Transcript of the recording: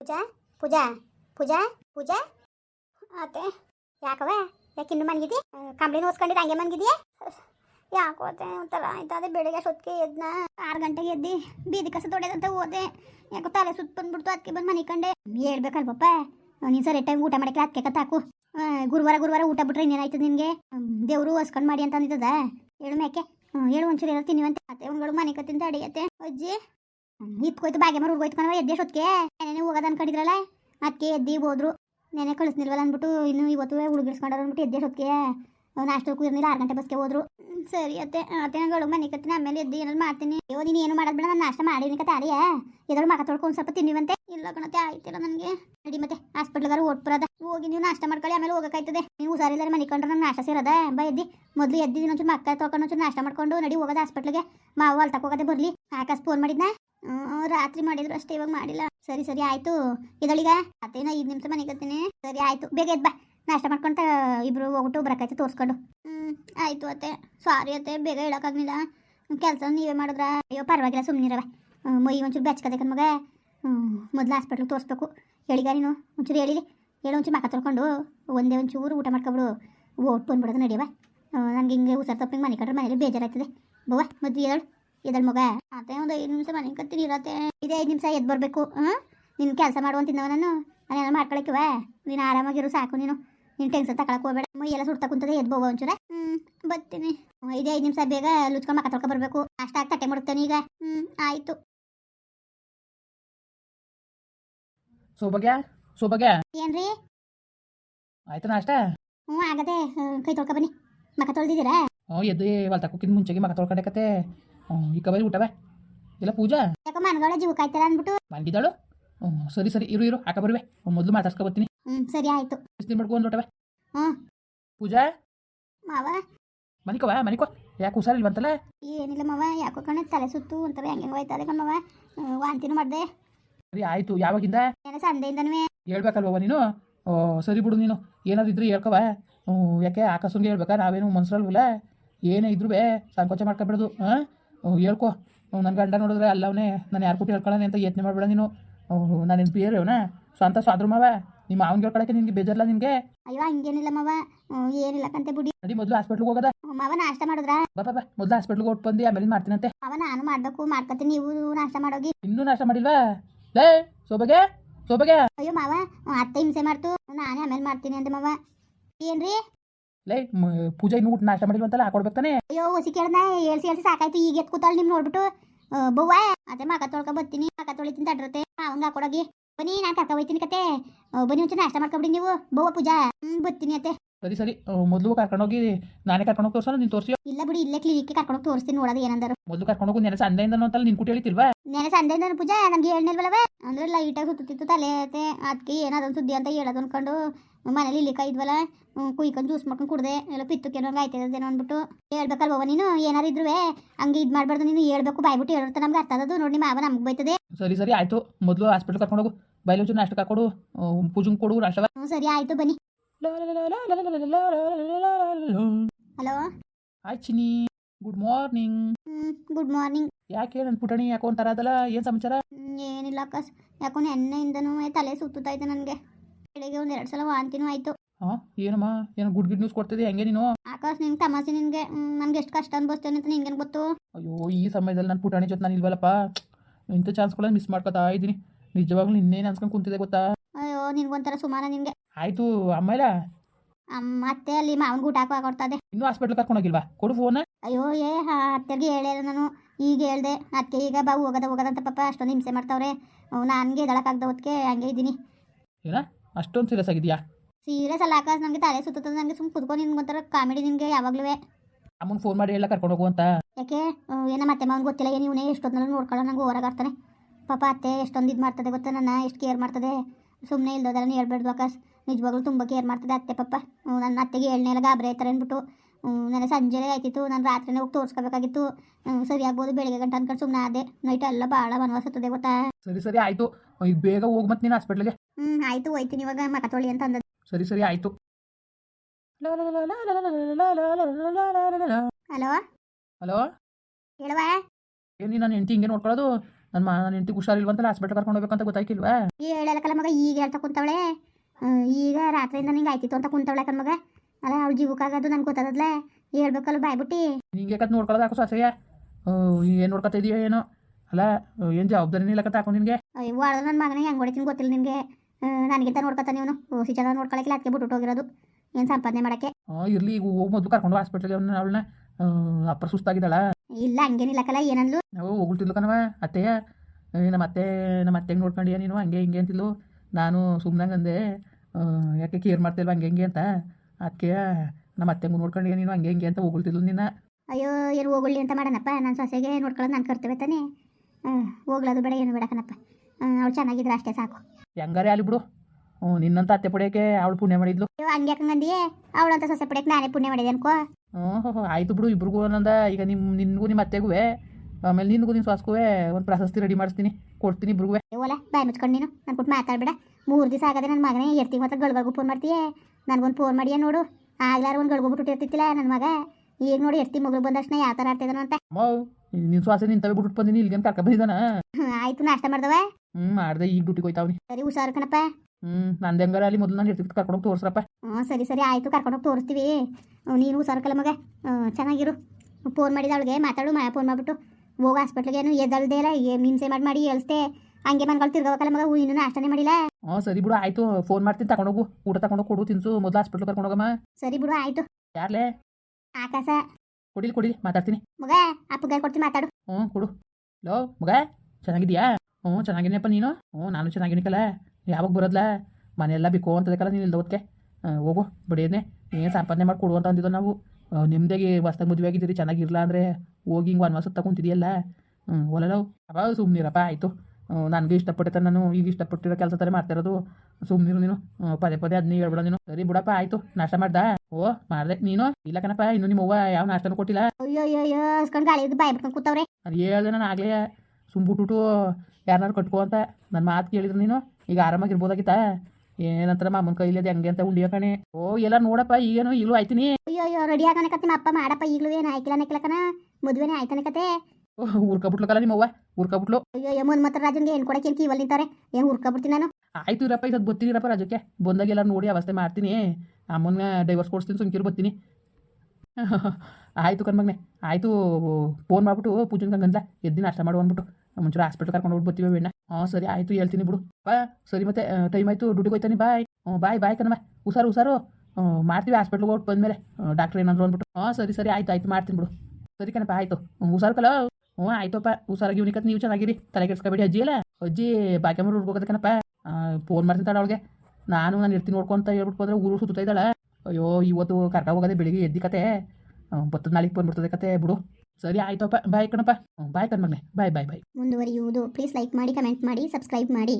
ಪೂಜಾ ಪೂಜಾ ಪೂಜಾ ಪೂಜಾ. ಅತ್ತೆ ಯಾಕವ ಯಾಕೆ ಇನ್ನು ಮನ್ಗಿದ್ದಿ ಕಂಬಳಿ ನೋಸ್ಕೊಂಡಿದ್ದು, ಹಂಗೆ ಮನ್ಗಿದ್ಯಾ? ಯಾಕೋ ಅತ್ತೆ ಒಂಥರ ಆಯ್ತದೆ, ಬೆಳಿಗ್ಗೆ ಸೊತ್ತಿಗೆ ಎದ್ನ. ಆರು ಗಂಟೆಗೆ ಎದ್ದಿ, ಬೀದಿ ಕಸ ತೊಡೆದಂತ ಹೋದೆ. ಯಾಕೋ ತಲೆ ಸುತ್ತ ಬಂದ್ಬಿಡ್ತು ಅದಕ್ಕೆ ಬಂದು ಮನೆ ಕಂಡೆ ಹೇಳ್ಬೇಕಲ್ವಪ್ಪ ನೀನು ಸರಿ ಟೈಮ್ ಊಟ ಮಾಡಕ್ಕೆ ಅದಕ್ಕೆ ಕತ್ತಾಕು ಗುರುವಾರ ಗುರುವಾರ ಊಟ ಬಿಟ್ರೆ ಇನ್ನೇನಾಯ್ತದ ನಿನಗೆ? ದೇವರು ಹೊಸ್ಕೊಂಡು ಮಾಡಿ ಅಂತ ಅಂದಿದ್ದದ? ಹೇಳು ಮೇಕೆ. ಹೇಳು ಒಂಚೂರು ಎಲ್ಲ ತಿನ್ನಿವಂತೆ. ಅತ್ತೆ ಒಂದ್ಗಳು ಮನೆ ಕತ್ತಿಂದ ಅಡಿಯತ್ತೆ. ಅಜ್ಜಿ ಇತ್ಕೋಯ್ತು ಬಾಗೆ ಮರ ಹೋಯ್ತು ಕಣವ ಎದ್ದೆ ಸೊತ್ತಿಗೆ ನೆನೆ ಹೋಗೋದು ಅನ್ಕೊಂಡಿದ್ರಲ್ಲ ಅದಕ್ಕೆ ಎದ್ದಿ ಹೋದ್ರು? ನೆನೆ ಕಳಿಸ್ನಿಲ್ವಲ್ಲ ಅಂದ್ಬಿಟ್ಟು ಇನ್ನು ಇವತ್ತು ಹುಡುಗಿಸ್ಕೊಂಡವ್ರು ಅಂದ್ಬಿಟ್ಟು ಎದ್ದೆ ಸೊತ್ಗೆ ನಾಷ್ಟ ಇರಲಿಲ್ಲ ಆರು ಗಂಟೆ ಬಸ್ಗೆ ಹೋದ್ರು. ಸರಿ ಅತ್ತೆ. ಅತ್ತೆ ನಂಗಳು ಮನೆ ಕತ್ತಿನ ಆಮೇಲೆ ಎದ್ದು ಏನಾದ್ರು ಮಾಡ್ತೀನಿ. ಅಯ್ಯೋ, ನೀನು ಏನು ಮಾಡೋದು ಬೇಡ, ನಾನು ನಾಷ್ಟ ಮಾಡಿನಿ ಕತೆ ಆಡಿಯ ಮಗ ಮಕ ತೊಳ್ಕೊಂಡು ಸ್ವಲ್ಪ ತಿನ್ನಿವಂತೆ. ಇಲ್ಲ ಕಣತೆ ಆಯ್ತಿಲ್ಲ ನನಗೆ. ನಡಿ ಮತ್ತೆ ಹಾಸ್ಪಿಟ್ಲ್ಗಾರು ಓಟ್ಬರದ ಹೋಗಿ ನೀವು ನಾಷ್ಟ ಮಾಡ್ಕೊಳ್ಳಿ, ಆಮೇಲೆ ಹೋಗಕ್ಕಾಯ್ತದೆ. ನೀವು ಹುಷಾರಿಲ್ಲರೆ ಮನೆ ಕಂಡ್ರೆ ನಂಗೆ ನಾಷ್ಟ ಸೇರದ? ಬಾ ಎದ್ದಿ. ಮೊದಲು ಎದ್ದಿದ್ದೀನಿ ಒಂಚೂರು ಮಕ್ಕ ತೊಳ್ಕೊಂಡು ಒಂಚೂರು ನಾಷ್ಟ ಮಾಡ್ಕೊಂಡು ನಡಿ ಹೋಗೋದು ಹಾಸ್ಪಿಟ್ಲಿಗೆ ಮಾವು ಅಲ್ಲಿ ತಗೋಗದೆ ಬರಲಿ. ಆಕಾಶ್ ಫೋನ್ ಮಾಡಿದ್ನ? ರಾತ್ರಿ ಮಾಡಿದ್ರು ಅಷ್ಟೇ, ಇವಾಗ ಮಾಡಿಲ್ಲ. ಸರಿ ಸರಿ, ಆಯ್ತು. ಇದಳೀಗ ಅತ್ತೇನ ಐದು ನಿಮಿಷ ಮನೆಗೆ ಸರಿ, ಆಯ್ತು. ಬೇಗ ಎದ್ ಬಾ. ನಾಷ್ಟ ಮಾಡ್ಕೊಂತ ಇಬ್ರು ಹೋಗ್ಬಿಟ್ಟು ಬರಕೈತೆ, ತೋರಿಸ್ಕೊಂಡು. ಹ್ಮ್, ಆಯ್ತು ಅತ್ತೆ. ಸಾರಿ ಅತ್ತೆ, ಬೇಗ ಹೇಳೋಕ್ಕಾಗಲಿಲ್ಲ. ಕೆಲಸ ನೀವೇ ಮಾಡಿದ್ರ? ಅಯ್ಯೋ, ಪರವಾಗಿಲ್ಲ ಸುಮ್ಮನಿರವೆ ಮೈ ಒಂಚೂರು ಬೆಚ್ಕದೆ ಮಗ. ಮೊದಲು ಹಾಸ್ಪಿಟ್ಲಿಗೆ ತೋರಿಸ್ಬೇಕು. ಹೇಳಿಗ ನೀನು? ಒಂಚೂರು ಹೇಳಿಲಿ. ಹೇಳು, ಒಂಚೂರು ಮಕ್ಕ ತೊಳ್ಕೊಂಡು. ಒಂದೇ ಒಂಚೂರು ಊಟ ಮಾಡ್ಕೊಬಿಡು. ಓಟ್ ಬಂದ್ಬಿಡೋದು ನಡೆಯವ ನನಗೆ ಹಿಂಗೆ ಹುಷಾರು ತಪ್ಪಿಂಗ್ ಮನೆ ಕಟ್ರೆ ಮನೇಲಿ ಬೇಜಾರಾಯ್ತದೆ. ಬವ್ವ, ಮದ್ವೆ ಹೇಳು ಎದಳು ಮಗ? ಅದೇ ಒಂದು ಐದು ನಿಮಿಷ ಮನೆ ಕತ್ತೀನಿ ಇರತ್ತೆ ಇದೇ ಐದು ನಿಮಿಷ ಎದ್ದು ಬರಬೇಕು. ಹಾಂ ನಿನ್ನ ಕೆಲಸ ಮಾಡುವಂತಿದ್ದವ ನಾನು. ಅದೇನಾದ್ರು ಮಾಡ್ಕೊಳಕ್ಕಿವ ನೀನು ಆರಾಮಾಗಿರು, ಸಾಕು ನೀನು. ನೀನು ಟೆನ್ಷನ್ ತಗೊಳಕ್ ಹೋಗ್ಬೇಡ. ಮೈ ಎಲ್ಲ ಸುಡ್ತಾ ಕುಂತದೆ ಎದ್ದು ಬೋಗ ಒಂಚೂರ. ಹ್ಮ್ ಬರ್ತೀನಿ ಐದೇ ಐದು ನಿಮಿಷ ಬೇಗ ಲುಚ್ಕೊಂಡ್ ಮಕ್ಕ ತೊಳ್ಕೊ ಬರಬೇಕು. ಅಷ್ಟಾಗಿ ತಟ್ಟೆ ಮಾಡ್ತೇನೆ ಈಗ. ಹ್ಮ್ ಆಯ್ತು. ಸೌಭಾಗ್ಯ ಸೌಭಾಗ್ಯ ಏನ್ರಿ? ಆಯ್ತು ನಾಷ್ಟ ಹ್ಞೂ ಆಗದೆ. ಕೈ ತೊಳ್ಕೊ ಬನ್ನಿ. ಮಕ ತೊಳ್ದಿದ್ದೀರಾ? ಹ್ಞೂ ಎದ್ದು ಹೊಲ್ ತಕ್ಕೋಕ್ಕಿಂತ ಮುಂಚೆಗೆ ಮಕ ತೊಳ್ಕೊಂಡಕತ್ತೆ ಹ್ಞೂ ಈ ಕಬರಿ ಊಟ ಇಲ್ಲ ಪೂಜಾ? ಯಾಕೋ ಮನಗಳ ಜೀವ ಕಾಯ್ತಾರ ಅಂದ್ಬಿಟ್ಟು. ಮನ್ಗಿದ್ದಾಳು ಹ್ಞೂ ಸರಿ ಸರಿ ಇರು ಇರು ಹಾಕ ಬರುವೆ. ಮೊದಲು ಮಾತಾಡ್ಸ್ಕೊ ಬರ್ತೀನಿ. ಹ್ಞೂ ಸರಿ ಆಯ್ತು. ಬಿಸಿಲು ಮಾಡ್ಕೊಂಡು ಊಟ ಬಾ ಹ್ಞೂ ಪೂಜಾ? ಮಾವ? ಮನಿಕೋವ? ಮನಿಕೋ? ಯಾಕೆ ಹುಷಾರಿಲ್ಲ ಬಂತಲ್ಲ? ಏನಿಲ್ಲ ಮಾವ ಯಾಕೋ ಕಣ ತಲೆ ಸುತ್ತು ಒಂಥರ ಹೆಂಗೆ ಹೋಯ್ತದೆ ಕಣವ ವಾಂತಿನೂ ಮಾಡಿದೆ. ಸರಿ ಆಯಿತು ಯಾವಾಗಿಂದ? ಏನೋ ಸಂಡೆಯಿಂದನೂ ಹೇಳ್ಬೇಕಲ್ವ ನೀನು? ಓ ಸರಿ ಬಿಡು ನೀನು. ಏನಾದ್ರು ಇದ್ರೆ ಹೇಳ್ಕವ ಯಾಕೆ ಆಕಸ್ಮಿಗೆ ಹೇಳ್ಬೇಕಾ? ನಾವೇನು ಮನ್ಸರಲ್ವಲ್ಲ? ಏನೇ ಇದ್ರು ಬೇ ಸಂಕೋಚ ಮಾಡ್ಕೊಬಿಡೋದು ಹಾಂ? ಹೇಳ್ಕೋ. ನನ್ನ ಗಂಡ ನೋಡಿದ್ರೆ ಅಲ್ಲವನೇ ನಾನು ಯಾರು ಕೊಟ್ಟು ಹೇಳ್ಕೊಳ್ಳೋಣ ಅಂತ ಯತ್ನೆ ಮಾಡಬೇಡ ನೀನು. ನಾನು ಏನು ಪಿಯರ್ ಇವನ ಸ್ವಂತ ಸ್ವಾದ್ರ ಮಾವ. ನಿಮ್ಮ ಮಾವನ್ಗೆ ಹೇಳ್ಕೊಳಕ್ಕೆ ನಿಮ್ಗೆ ಬೇಜಾರಲ್ಲ ನಿಮ್ಗೆ ಅಯ್ಯೋ ಹಂಗೇನಿಲ್ಲ ಮಾವ. ಹ್ಮ್, ಏನಿಲ್ಲ ಕಂತೆ ಬಿಡಿ. ನಡಿ ಮೊದಲು ಹಾಸ್ಪಿಟ್ಲಿಗೆ ಹೋಗೋದ. ಮಾವ ನಾಷ್ಟ ಮಾಡಿದ್ರ? ಬಾ ಬಾ ಮೊದಲು ಹಾಸ್ಪಿಟ್ಲಿಗೆ ಹೊಟ್ಟು ಬಂದು ಆಮೇಲೆ ಮಾಡ್ತೀನಂತೆ. ಅವ ನಾನು ಮಾಡ್ಬೇಕು ಮಾಡ್ಕೊತೀನಿ. ನೀವು ನಾಷ್ಟ ಮಾಡೋಗಿ. ಇನ್ನೂ ನಾಷ್ಟ ಮಾಡಿಲ್ವಾ? ಲೇ ಸೋಬಗೆ ಸೋಬಗೆ. ಅಯ್ಯೋ ಮಾವ ಹ್ಮ್, ಅತ್ತೆ ಹಿಂಸೆ ಮಾಡ್ತು. ನಾನೇ ಆಮೇಲೆ ಮಾಡ್ತೀನಿ ಅಂತ ಮಾವ. ಏನ್ರಿ? ಲೇ ಪೂಜೆ ಪೂಜಾ ಇನ್ನೂ ಊಟ ನಾಷ್ಟ ಮಾಡಿಲ್ವಂತಲ್ಲ ಹಾಕೊಡ್ಬೇಕು ತಾನೆ? ಅಯ್ಯೋ ಹೊಸಿ ಕೇಳ್ದ. ಹೇಳ್ಸಿ ಹೇಳ್ಸಿ ಸಾಕಾಯ್ತು. ಈಗ ಎತ್ ಕೂತಾಳ ನಿಮ್ ನೋಡ್ಬಿಟ್ಟು ಬವ್ವ ಅದೇ ಮಾಕ ತೊಳ್ಕೊ ಬರ್ತೀನಿ ಮಾಕ ತೊಳಿತೀನಿ ತಡ್ರತೆ ಅವಂಗ ಹಾಕೊಡೋಗಿ. ಬನ್ನಿ ನಾನು ಕರ್ಕ ಹೋಯ್ತೀನಿ ಕತೆ. ಬನ್ನಿ ಒಂಚೂರು ನಾಷ್ಟ ಮಾಡ್ಕೊಬಿಡಿ ನೀವು. ಬೋವ ಪೂಜಾ. ಬರ್ತೀನಿ ಅತ್ತೆ. ಸರಿ ಸರಿ. ಮೊದಲು ಕರ್ಕೊಂಡೋಗಿ ನಾನೇ ಕರ್ಕೊಂಡೋಗಿ ತೋರ್ಸೋ ನೀನು ತೋರಿಸಿ ಇಲ್ಲ ಬಿಡಿ ಇಲ್ಲೇ ಕ್ಲಿನಿಕ್ಗೆ ಕರ್ಕೊಂಡು ತೋರಿಸ್ತೀನಿ ನೋಡೋದು ಏನಂದರು. ಮೊದಲು ಕರ್ಕೊಂಡೋಗಿ ನೆನೆ ಸಂಡೆಯಿಂದ ಅಂತಲ್ಲ ನಿನ್ ಕುಟಿ ಹೇಳ್ತಿಲ್ವಾ ನೆನೆ ಸಂಡೆಯಿಂದ ಪೂಜಾ ನಮ್ಗೆ ಹೇಳ್ನಿಲ್ವಲ್ಲವೇ? ಅಂದ್ರೆ ಲೈಟಾಗಿ ಸುತ್ತಿತ್ತು ತಲೆ ಐತೆ ಅದಕ್ಕೆ ಏನಾದ್ರು ಸುದ್ದಿ ಅಂತ ಹೇಳೋದು ಅನ್ಕೊಂಡು ಮನೇಲಿ ಇಲ್ಲಿ ಇದ್ವಲ್ಲ ಕುಯ್ಕೊಂಡು ಜ್ಯೂಸ್ ಮಾಡ್ಕೊಂಡು ಕುಡ್ದೆ. ಎಲ್ಲ ಪಿತ್ತಕ್ಕೇನೋ ಆಯ್ತದೇನೋ ಅಂದ್ಬಿಟ್ಟು ಹೇಳ್ಬೇಕಲ್ವ ನೀನು? ಏನಾರು ಇದ್ರು ಹಂಗೆ ಇದ್ ಮಾಡ್ಬಾರ್ದು ನೀನು. ಹೇಳ್ಬೇಕು ಬಾಯ್ಬಿಟ್ಟು ಹೇಳಿರ್ತ ನಮ್ಗೆ ಅರ್ಥ ಆದದು ನೋಡಿ ಮಾವ ನಮ್ಗೆ ಬೈತದೆ. ಸರಿ ಸರಿ ಆಯ್ತು. ಮೊದಲು ಕರ್ಕೊಂಡು ಕರ್ಕೊಂಡೋಗು ಬೈಲ ನಾಷ್ಟಕ ಕೊಡು ಪೂಜಂಗ್ ಕೊಡು ನಾಷ್ಟವ ಹ್ಞೂ ಸರಿ ಆಯಿತು ಬನ್ನಿ hello hi Chini good morning good morning ಯಾಕೆ ನನ್ನ ಪುಟಣಿ ಯಾಕೋ ಒಂಥರ ಅದಲ್ಲ ಏನು ಸಮಾಚಾರ ಏನಿಲ್ಲ ಅಕ್ಕ ಯಾಕೋ ನೆನ್ನೆಯಿಂದನೂ ತಲೆ ಸುತ್ತುತ್ತೈತೆ ನನಗೆ ಬೆಳಿಗ್ಗೆ ಒಂದು ಎರಡು ಸಲ ವಾಂತಿನೂ ಆಯ್ತು ಹಾಂ ಏನಮ್ಮ ಏನು ಗುಡ್ ಗುಡ್ ನ್ಯೂಸ್ ಕೊಡ್ತಿದ್ದೆ ಹೆಂಗೆ ನೀನು ಆಕಾಶ್ ನಿಂಗೆ ತಮಾಸೆ ನಿನಗೆ ನನಗೆ ಎಷ್ಟು ಕಷ್ಟ ಅನ್ಭವಿಸ್ತೇನೆ ಅಂತ ನಿಂಗೇನು ಗೊತ್ತು ಅಯ್ಯೋ ಈ ಸಮಯದಲ್ಲಿ ನನ್ನ ಪುಟಾಣಿ ಜೊತೆ ನಾನು ಇಲ್ವಲ್ಲಪ್ಪ ಇಂಥ ಚಾನ್ಸ್ಗಳನ್ನ ಮಿಸ್ ಮಾಡ್ಕೊತಾ ಇದ್ದೀನಿ ನಿಜವಾಗ್ಲೂ ಇನ್ನೇನು ಅನ್ಸ್ಕೊಂಡು ಕುಂತಿದೆ ಗೊತ್ತಾ? ಅಯ್ಯೋ ನಿನ್ಗೊಂಥರ ಸುಮಾರ ನಿನ್ಗೆ ಆಯ್ತು ಅಮ್ಮಾಯಿಲ್ಲ ಮತ್ತೆ ಅಲ್ಲಿ ಮಾವನ್ ಊಟ ಹಾಕೋ ಕೊಡ್ತದೆ ಇನ್ನೂ ಹಾಸ್ಪಿಟ್ಲ್ ಕರ್ಕೊಂಡೋಗಿಲ್ವಾ ಕೊಡು ಫೋನ್ ಅಯ್ಯೋ ಏ ಅತ್ತೆಗೆ ಹೇಳಿದ್ರೆ ನಾನು. ಈಗ ಹೇಳ್ದೆ ಅತ್ತೆ ಈಗ ಬಾ ಹೋಗದ ಹೋಗದಂತ ಪಾಪ ಅಷ್ಟೊಂದು ಹಿಂಸೆ ಮಾಡ್ತಾವ್ರೆ. ನನಗೆ ಎದಳಕ್ಕಾಗ್ದ ಹೊತ್ತಿಗೆ ಹಂಗೆ ಇದ್ದೀನಿ. ಏನ? ಅಷ್ಟೊಂದು ಸೀರಿಯಸ್ ಆಗಿದೆಯಾ? ಸೀರಿಯಸ್ ಅಲ್ಲ ಆಕಾಶ್ ನನಗೆ ತಲೆ ಸುತ್ತದ ನನಗೆ ಸುಮ್ಮನೆ ಕುತ್ಕೊಂಡು ನಿನ್ಗೊಂಥರ ಕಾಮಿಡಿ ನಿನಗೆ ಯಾವಾಗ್ಲೂ ಅಮ್ಮನ ಫೋನ್ ಮಾಡಿ ಎಲ್ಲ ಕರ್ಕೊಂಡು ಅಂತ. ಯಾಕೆ? ಏನ ಮತ್ತೆ ಮಾವನ್ ಗೊತ್ತಿಲ್ಲ ಏನು ಇವನೇ ಎಷ್ಟೊಂದಲ್ಲ ನೋಡ್ಕೊಳ್ಳೋ ನಂಗೆ ಹೊರಗಾಡ್ತಾನೆ ಪಾಪ ಅತ್ತೆ ಎಷ್ಟೊಂದು ಇದು ಮಾಡ್ತದೆ ಗೊತ್ತಾ ನನ್ನ ಎಷ್ಟು ಕೇರ್ ಮಾಡ್ತದೆ ಸುಮ್ಮನೆ ಇಲ್ದೋದೆಲ್ಲ ಹೇಳ್ಬೇಡ್ದು ಆಕಾಶ್ ನಿಜವಾಗ್ಲೂ ತುಂಬ ಕೇರ್ ಮಾಡ್ತದೆ ಅತ್ತೆ ಪಾಪ ನನ್ನ ಅತ್ತೆಗೆ ಎಣ್ಣೆ ಎಲ್ಲ ಗಾಬರಿ ಆಯ್ತಾರೆ ಅಂದ್ಬಿಟ್ಟು ನನಗೆ ಸಂಜೆ ಆಯ್ತಿತ್ತು ನಾನು ರಾತ್ರಿನೇ ಹೋಗಿ ತೋರಿಸ್ಕೋಬೇಕಾಗಿತ್ತು ಹ್ಮ್, ಸರಿ ಆಗ್ಬೋದು ಬೆಳಿಗ್ಗೆ ಗಂಟೆ ಅನ್ಕೊಂಡು ಸುಮ್ಮನೆ ಅದೇ ನೈಟ್ ಎಲ್ಲ ಭಾಳ ವನವಾಸತ್ತದೆ ಗೊತ್ತಾ ಸರಿ ಸರಿ ಆಯ್ತು ಈಗ ಬೇಗ ಹೋಗಿ ಮತ್ತೆ ನೀನು ಹಾಸ್ಪಿಟ್ಲಿಗೆ ಹ್ಞೂ ಆಯ್ತು ಹೋಯ್ತೀನಿ ಇವಾಗ ಮಕ ತೊಳಿ ಅಂತ ಅಂದದ್ದು ಸರಿ ಸರಿ ಆಯ್ತು ಹಲೋ ಹಲೋ ಹೇಳುವ ಏನು ನಾನು ಹೆಂಡತಿ ಹಿಂಗೆ ನೋಡ್ಕೊಳ್ಳೋದು ನನ್ನ ಮಾ ನನ್ನ ಹೆಂಡತಿಗೆ ಅಂತ ಹಾಸ್ಪಿಟ್ಲ್ ಕರ್ಕೊಂಡು ಹೋಗ್ಬೇಕಂತ ಗೊತ್ತಾಯ್ಕಿಲ್ವಾ? ಹೇಳಕ್ಕಲ್ಲ ಮಗ ಈಗ ಹೇಳ್ತಾ ಕುಂತವಳೆ. ಈಗ ರಾತ್ರಿಯಿಂದ ನಿಂಗೆ ಆಯ್ತಿತ್ತು ಅಂತ ಕುಂತವಳೆ ಕಣ್ ಮಗ. ಅಲ್ಲ ಅವಳು ಜೀವಕ್ಕಾಗದು ನನ್ಗೆ ಗೊತ್ತಾದದ್ಲ. ಹೇಳ್ಬೇಕಲ್ಲ ಬಾಯ್ಬಿಟ್ಟು ನಿಂಗೆ ಯಾಕತ್ ನೋಡ್ಕೊಳ್ಳೋದು ಹಾಕೋ ಸಾಸಯ್ಯ ಏನು ನೋಡ್ಕೊತಾ ಇದೀಯೋ ಏನೋ? ಅಲ್ಲ ಏನು ಜವಾಬ್ದಾರಿ ಇಲ್ಲ ಕತ್ತ ಹಾಕೊಂಡು ನಿನಗೆ? ಒಳಗೆ ನನ್ನ ಮಗನ ಹೆಂಗೆ ಹೊಡಿತೀನಿ ಗೊತ್ತಿಲ್ಲ ನಿನಗೆ. ನನಗಿಂತ ನೋಡ್ಕೊತ ನೀವು ಓಸಿ ಚೆನ್ನಾಗಿ ನೋಡ್ಕೊಳಕ್ಕಿಲ್ಲ ಅದಕ್ಕೆ ಬಿಟ್ಟು ಹೋಗಿರೋದು. ಏನು ಸಂಪಾದನೆ ಮಾಡೋಕ್ಕೆ? ಇರಲಿ ಈಗ ಹೋಗಿ ಮೊದಲು ಕರ್ಕೊಂಡು ಹಾಸ್ಪಿಟ್ಲಿಗೆ ಅವಳನ್ನ. ಅಪ್ಪರ ಸುಸ್ತಾಗಿದ್ದಾಳ. ಇಲ್ಲ ಹಂಗೇನಿಲ್ಲ ಕಲ ಏನಂದ್ಲು? ನಾವು ಹೋಗ್ತಿದ್ಲು ಕಣವ ಅತ್ತೆಯ ನಮ್ಮ ಅತ್ತೆ ನಮ್ಮ ಅತ್ತೆಗೆ ನೋಡ್ಕೊಂಡಿಯ ನೀನು ಹಂಗೆ ಹಿಂಗೆ ಅಂತಿದ್ಲು. ನಾನು ಸುಮ್ಮನೆ ಅಂದೆ ಯಾಕೆ ಕೇರ್ ಮಾಡ್ತಿಲ್ವ ಹಂಗೆ ಹಿಂಗೆ ಅಂತ. ಅದಕ್ಕೆ ನಮ್ಮ ಅತ್ತೆಗೂ ನೋಡ್ಕೊಂಡಿಯ ನೀನು ಹಂಗೆ ಹಿಂಗೆ ಅಂತ ಹೋಗ್ತಿದ್ಲು ನಿನ್ನ. ಅಯ್ಯೋ ಏನು ಹೋಗ್ಲಿ ಅಂತ ಮಾಡೋಣಪ್ಪ ನನ್ನ ಸೊಸೆಗೆ ನೋಡ್ಕೊಳ್ಳೋದು ನಾನು ಕರ್ತೇವೆ ತಾನೇ. ಹೋಗ್ಲದು ಬೇಡ ಏನು ಬೇಡ ಕಣಪ್ಪ. ಅವ್ಳು ಚೆನ್ನಾಗಿದ್ರೆ ಅಷ್ಟೇ ಸಾಕು. ಹೆಂಗಾರೆ ಅಲ್ಲಿ ಬಿಡು. ನಿನ್ನಂತ ಅತ್ತೆ ಪಡೆಯಕ್ಕೆ ಅವಳು ಪುಣ್ಯ ಮಾಡಿದ್ಲು. ಅಯ್ಯೋ ಹಂಗೆ ಯಾಕಂಗಂದಿಯೇ ಅವಳಂತ ಸೊಸೆ ಪಡೆಯಕ್ಕೆ ನಾನೇ ಪುಣ್ಯ ಮಾಡಿದೆ ಅನ್ಕೋ. ಹ್ಞೂ ಆಯ್ತು ಬಿಡು ಇಬ್ರಿಗೂ ಒಂದೊಂದ ಈಗ ನಿಮ್ಮ ನಿನ್ಗೂ ನಿಮ್ಮ ಅತ್ತೆಗೂ ಆಮೇಲೆ ನಿನ್ಗೂ ನಿನ್ನ ಸ್ವಾಸ್ಕುವೆ ಒಂದು ಪ್ರಶಸ್ತಿ ರೆಡಿ ಮಾಡಿಸ್ತೀನಿ ಕೊಡ್ತೀನಿ ಇಬ್ರಿಗೂ ಓಲ ಬಾಯ್ ಮುಚ್ಕೊಂಡು ನೀನು ನಾನು ಕೊಟ್ಟು ಮಾತಾಡ್ಬೇಡ. ಮೂರು ದಿವಸ ಆಗದೆ ನನ್ನ ಮಗನೇ ಎರ್ತಿ ಮತ್ತೆ ಗಳಿಗೂ ಫೋನ್ ಮಾಡ್ತೀಯೇ? ನನಗೊಂದು ಫೋನ್ ಮಾಡಿಯ ನೋಡು. ಆಗ್ಲಾರ ಒಂದು ಬಿಟ್ಟು ಇರ್ತಿತ್ತಿಲ್ಲ ನನ್ನ ಮಗ. ಈಗ ನೋಡಿ ಎರ್ತಿ ಮಗಳು ಬಂದ ತಕ್ಷಣ ಯಾವ ಥರ ಆಡ್ತಿದ್ದಾನು ಅಂತ. ನಿನ್ನ ಸ್ವಾಸ ನಿಂತವೆ ಬಿಟ್ಬಿಟ್ಟು ಬಂದಿನಿ ಇಲ್ಲಿಗೆ ಕರ್ಕ ಬಂದಿದ್ದಾನ? ಆಯ್ತು ನಾಷ್ಟ ಮಾಡ್ದವ? ಹ್ಞೂ ಮಾಡ್ದೆ ಈಗ ಡ್ಯೂಟಿಗೆ ಹೋಯ್ತಾವ್ನಿ. ಸರಿ ಹುಷಾರು ಕಣಪ್ಪ. ಹ್ಞೂ ನಂದು ಹೆಂಗಾರ ಅಲ್ಲಿ ಮೊದಲು ನಾನು ಇರ್ತಿತ್ತು ಕರ್ಕೊಂಡು ತೋರಿಸ್ರಪ್ಪ. ಹ್ಞೂ ಸರಿ ಸರಿ ಆಯ್ತು ಕರ್ಕೊಂಡೋಗಿ ತೋರಿಸ್ತೀವಿ. ಹ್ಮ್, ನೀನು ಸರ್ಕಲ್ ಮಗ. ಚೆನ್ನಾಗಿರು. ಫೋನ್ ಮಾಡಿದ ಅವಳಿಗೆ ಮಾತಾಡು ಮಾ ಫೋನ್ ಮಾಡಿಬಿಟ್ಟು. ಹೋಗೋ ಹಾಸ್ಪಿಟ್ಲಿಗೆ ಏನು ಎದ್ದಲ್ದೇ ಇಲ್ಲ ಹಿಂಸೆ ಮಾಡಿ ಮಾಡಿ ಹೇಳ್ಸ್ತೆ ಹಂಗೆ ಮನ್ಗಳು ತಿರ್ಗೋಬೇಕಲ್ಲ ಮಗ ಇನ್ನೂ ನಾಷ್ಟನೇ ಮಾಡಿಲ್ಲ. ಹ್ಞೂ ಸರಿ ಬಿಡು ಆಯ್ತು. ಫೋನ್ ಮಾಡ್ತೀನಿ ತಗೊಂಡೋಗು ಊಟ ತಗೊಂಡೋಗಿ ಕೊಡು ತಿನ್ಸು. ಮೊದಲು ಹಾಸ್ಪಿಟ್ಲ್ ಕರ್ಕೊಂಡು ಹೋಗಮ್ಮ. ಸರಿ ಬಿಡು ಆಯಿತು. ಯಾರ್ಲೇ? ಆಕಾಶ. ಕೊಡಿಲಿ ಕೊಡಿಲಿ ಮಾತಾಡ್ತೀನಿ. ಮಗ ಅಪ್ಪಗ ಕೊಡ್ತೀನಿ ಮಾತಾಡು. ಹ್ಞೂ ಕೊಡು. ಲೋ ಮಗ ಚೆನ್ನಾಗಿದ್ಯಾ? ಹ್ಞೂ ಚೆನ್ನಾಗಿದ್ದೀನಪ್ಪ ನೀನು? ಹ್ಞೂ ನಾನು ಚೆನ್ನಾಗಿನಿಕಲ್ಲ ಯಾವಾಗ ಬರೋದ್ಲ? ಮನೆಯೆಲ್ಲ ಬಿಕೋ ಅಂತದಕ್ಕಲ್ಲ ನೀನು ಇಲ್ದೋದಕ್ಕೆ ಹೋಗು ಬಿಡೇನೆ ಏನು ಸಂಪಾದನೆ ಮಾಡಿ ಕೊಡು ಅಂತ ಅಂದಿದ್ದು ನಾವು. ನಿಮ್ದೇಗೆ ಹೊಸ್ದಾಗಿ ಮದುವೆ ಆಗಿದ್ದೀರಿ ಚೆನ್ನಾಗಿರಲ್ಲ ಅಂದರೆ ಹೋಗಿ ಹಿಂಗೆ ವನವಾಸ ತಗೊಂತಿದೆಯಲ್ಲ? ಹ್ಞೂ ಒಲಲವು ಸುಮ್ನಿರಪ್ಪ ಸುಮ್ಮನಿರಪ್ಪ ಆಯಿತು ನನಗೆ ಇಷ್ಟಪಟ್ಟಿರ್ತಾನೆ ನಾನು ಈಗ ಇಷ್ಟಪಟ್ಟಿರೋ ಕೆಲಸ ಥರ ಮಾಡ್ತಿರೋದು ಸುಮ್ಮನಿರು ನೀನು. ಪದೇ ಪದೇ ಅದನ್ನೇ ಹೇಳ್ಬಿಡ ನೀನು. ಸರಿ ಬಿಡಪ್ಪ ಆಯಿತು. ನಾಷ್ಟ ಮಾಡ್ದಾ? ಓ ಮಾಡಿದೆ. ನೀನು? ಇಲ್ಲ ಕಣಪ್ಪ ಇನ್ನು ನಿಮ್ಮ ಯಾವ ನಾಷ್ಟನೂ ಕೊಟ್ಟಿಲ್ಲ? ಅಯ್ಯೋ ಅಯ್ಯೋ ಅಯ್ಯೋ ಗಾಳಿ ಬಾಯ್ ಬಿಟ್ಕೊಂಡು ಕೂತವ್ರೆ. ಅದು ಹೇಳ್ದೆ ನಾನು ಆಗಲೇ. ಸುಮ್ಬಿಟ್ಬಿಟ್ಟು ಯಾರನ್ನಾರು ಕಟ್ಕೋ ಅಂತ ನನ್ನ ಮಾತು ಕೇಳಿದ್ರು ನೀನು? ಈಗ ಆರಾಮಾಗಿರ್ಬೋದಾಗಿತ್ತಾ? ಏನಂತಾರ ಮಾಮನ ಕೈಲಿ ಅದು ಹೆಂಗೆ ಅಂತ ಉಂಡಿಯ ಕಣೆ. ಓ ಎಲ್ಲ ನೋಡಪ್ಪ ಈಗೇನು ಈಗಲೂ ಆಯ್ತೀನಿ ಅಯ್ಯೋ ಅಯ್ಯೋ ರೆಡಿ ಆಗೋಣ ಕತ್ತೆ ಅಪ್ಪ ಮಾಡಪ್ಪ ಈಗಲೂ ಏನು ಆಯ್ಕಿಲ್ಲ ನಕ್ಕಿಲಕನ ಮದುವೆನೇ ಆಯ್ತಾನೆ ಊರ್ಕಬಿಟ್ಲಕಲ್ಲ ನಿಮ್ಮವ್ವ ಊರ್ಕಬಿಟ್ಲು ಅಯ್ಯೋ ಮುನ್ ಮಾತ್ರ ರಾಜನ್ಗೆ ಏನು ಕೊಡಕ್ಕೆ ಏನು ಕೀವಲ್ ನಿಂತಾರೆ ಏನು ಹುರ್ಕೊಬಿಡ್ತೀನಿ ನಾನು? ಆಯ್ತು ಇರಪ್ಪ ಇದು ಬತ್ತೀನಿರಪ್ಪ ರಾಜಕ್ಕೆ ಬಂದಾಗೆಲ್ಲ ನೋಡಿ ಅವಸ್ಥೆ ಮಾಡ್ತೀನಿ. ಅಮ್ಮನ ಡೈವರ್ಸ್ ಕೊಡ್ಸ್ತೀನಿ ಸುಮ್ಕಿರು ಬರ್ತೀನಿ. ಆಯಿತು ಕಣ್ಮಗ್ನೆ ಆಯಿತು ಫೋನ್ ಮಾಡ್ಬಿಟ್ಟು ಪೂಜನ್ ಗಂಗಂದ್ಲ ಎದ್ದಿನ ಅಷ್ಟ ಮಾಡು ಅಂದ್ಬಿಟ್ಟು. ಮುಂಚೂರು ಹಾಸ್ಪಿಟ್ಲ್ ಕರ್ಕೊಂಡು ಹೋಗಿ ಬರ್ತೀವಿ ಬೇಡ ಹಾಂ ಸರಿ, ಆಯಿತು, ಹೇಳ್ತೀನಿ ಬಿಡು. ಬಾ, ಸರಿ ಮತ್ತೆ ಟೈಮ್ ಆಯಿತು ಡ್ಯೂಟಿಗೆ ಹೋಯ್ತಾನೆ ಬಾಯ್ ಬಾಯ್ ಬಾಯ್ ಕಣಮ್ಮ ಹುಷಾರು ಹುಷಾರು. ಮಾಡ್ತೀವಿ ಹಾಸ್ಪಿಟ್ಲ್ಗೆ ಹೋಗಿ ಬಂದಮೇಲೆ ಡಾಕ್ಟ್ರ್ ಏನಾದ್ರು ಅಂದ್ಬಿಟ್ಟು. ಹಾಂ ಸರಿ ಸರಿ, ಆಯ್ತು ಆಯ್ತು, ಮಾಡ್ತೀನಿ ಬಿಡು. ಸರಿ ಕಣಪ್ಪ, ಆಯಿತು. ಹುಷಾರು ಕಲ ಹ್ಞೂ, ಆಯ್ತಪ್ಪ. ಹುಷಾರಾಗಿ ಇವ್ನಿಕತ್ ನೀವು ಚೆನ್ನಾಗಿರಿ. ತಲೆ ಕೆಡ್ಸ್ಕೊಬೇಡಿ, ಅಜ್ಜಿ ಅಲ್ಲ ಅಜ್ಜಿ, ಬಾಕ್ಯಮ್ಮರು ಹುಡ್ಕೋಕತ್ತೆ ಕಣಪ್ಪ. ಫೋನ್ ಮಾಡ್ತೀನಿ ತಡ ಅವಳಿಗೆ. ನಾನು ನಾನು ಇರ್ತೀನಿ ನೋಡ್ಕೊಂತ ಹೇಳ್ಬಿಟ್ಟು ಹೋದ್ರೆ ಊರು ಸುತ್ತಾ ಇದ್ದಾಳೆ. ಅಯ್ಯೋ, ಇವತ್ತು ಕರ್ಕ ಹೋಗೋದೆ ಬೆಳಿಗ್ಗೆ ಎದ್ದಿ ಕತೆ. ಬತ್ತದ ನಾಳೆಗೆ ಬಂದ್ಬಿಡ್ತದೆ ಕತೆ, ಬಿಡು. ಸರಿ ಆಯ್ತಪ್ಪ ಬಾಯ್ ಕಣಪ್ಪ. ಬಾಯ್ ಕಣ್ಮಗ್ನೆ. ಬಾಯ್ ಬಾಯ್ ಬಾಯ್ ಮುಂದುವರಿಯುವುದು. ಪ್ಲೀಸ್ ಲೈಕ್ ಮಾಡಿ ಕಮೆಂಟ್ ಮಾಡಿ ಸಬ್ಸ್ಕ್ರೈಬ್ ಮಾಡಿ.